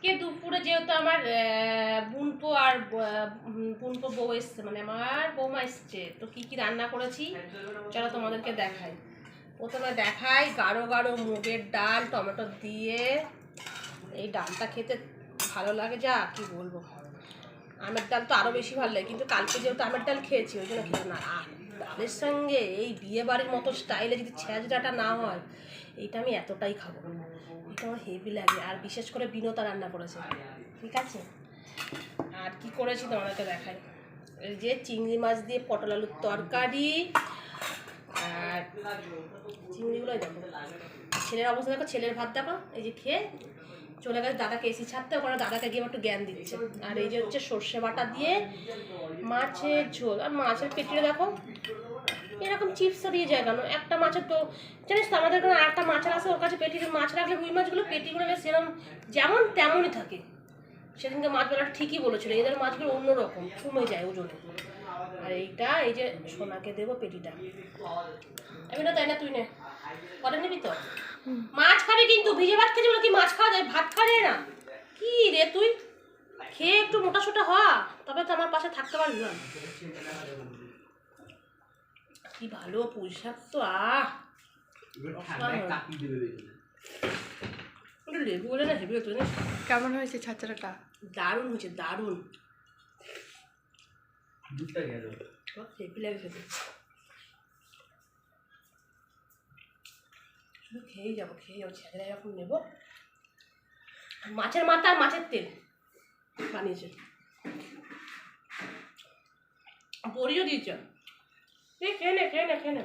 আজকে দুপুরে যেহেতু আমার বুনপো আর বুনপো বউ এসছে মানে আমার বৌমা এসছে, তো কি কি রান্না করেছি? চলো তোমাদেরকে দেখাই। প্রথমে দেখাই গাঢ় গাঢ় মুগের ডাল, টমেটো দিয়ে। এই ডালটা খেতে ভালো লাগে যা, কি বলব আমের ডাল তো আরও বেশি ভালো লাগে, কিন্তু কালকে যেহেতু আমের ডাল খেয়েছি, ওই জন্য খেলাম না। আর ডালের সঙ্গে এই বিয়ে বাড়ির মতো স্টাইলে যদি ছেঁচড়াটা না হয়, এইটা আমি এতটাই খাব। এটা আমার হেভি লাগে, আর বিশেষ করে বিনতা রান্না করেছে। ঠিক আছে? আর কি করেছি তোমাদেরকে দেখাই? এই যে চিংড়ি মাছ দিয়ে পটল আলুর তরকারি, আর চিংড়িগুলো দেখো। ছেলের অবস্থা দেখো, ছেলের ভাত দেখো, এই যে খেয়ে চলে গেছে দাদাকে এসি ছাড়তে ওখানে দাদাকে গিয়ে একটু জ্ঞান দিচ্ছে। আর এই যে হচ্ছে সর্ষে বাটা দিয়ে মাছের ঝোল। আর মাছের পেটিটা দেখো এরকম চিপস দিয়ে যায় কেন? একটা মাছের তো জানিস তো আমাদের এখানে একটা মাছের আছে ওর কাছে পেটির মাছ রাখলে রুই মাছগুলো পেটিগুলো বেশ সেরকম যেমন তেমনই থাকে। সেদিনকে মাছগুলো ঠিকই বলেছিল এদের মাছগুলো অন্যরকম কমে যায় ওজনে। আর এইটা এই যে সোনাকে দেবো পেটিটা। আমি না তাই না তুই নে। করে নিবি তো? মাছ খাবি কিন্তু? ভিজে ভাত খেতে বলে কি মাছ খাওয়া যায়? ভাত খাওয়া যায় না? কি রে তুই? খেয়ে একটু মোটা সোটা হ তবে তো আমার পাশে থাকতে পারবি না। কি ভালো পুঁই শাক তো আহ। লেবু বলে না হেবি হতো কেমন হয়েছে ছাত্রাটা দারুণ হয়েছে দারুণ। হেভি লাগে শুধু খেয়েই যাব, খেয়ে যাব ছেঁচড়া যখন নেব। মাছের মাথা আর মাছের তেল বানিয়েছে। বড়িও দিয়েছে। খেয়ে নে খেয়ে নে খেয়ে নে।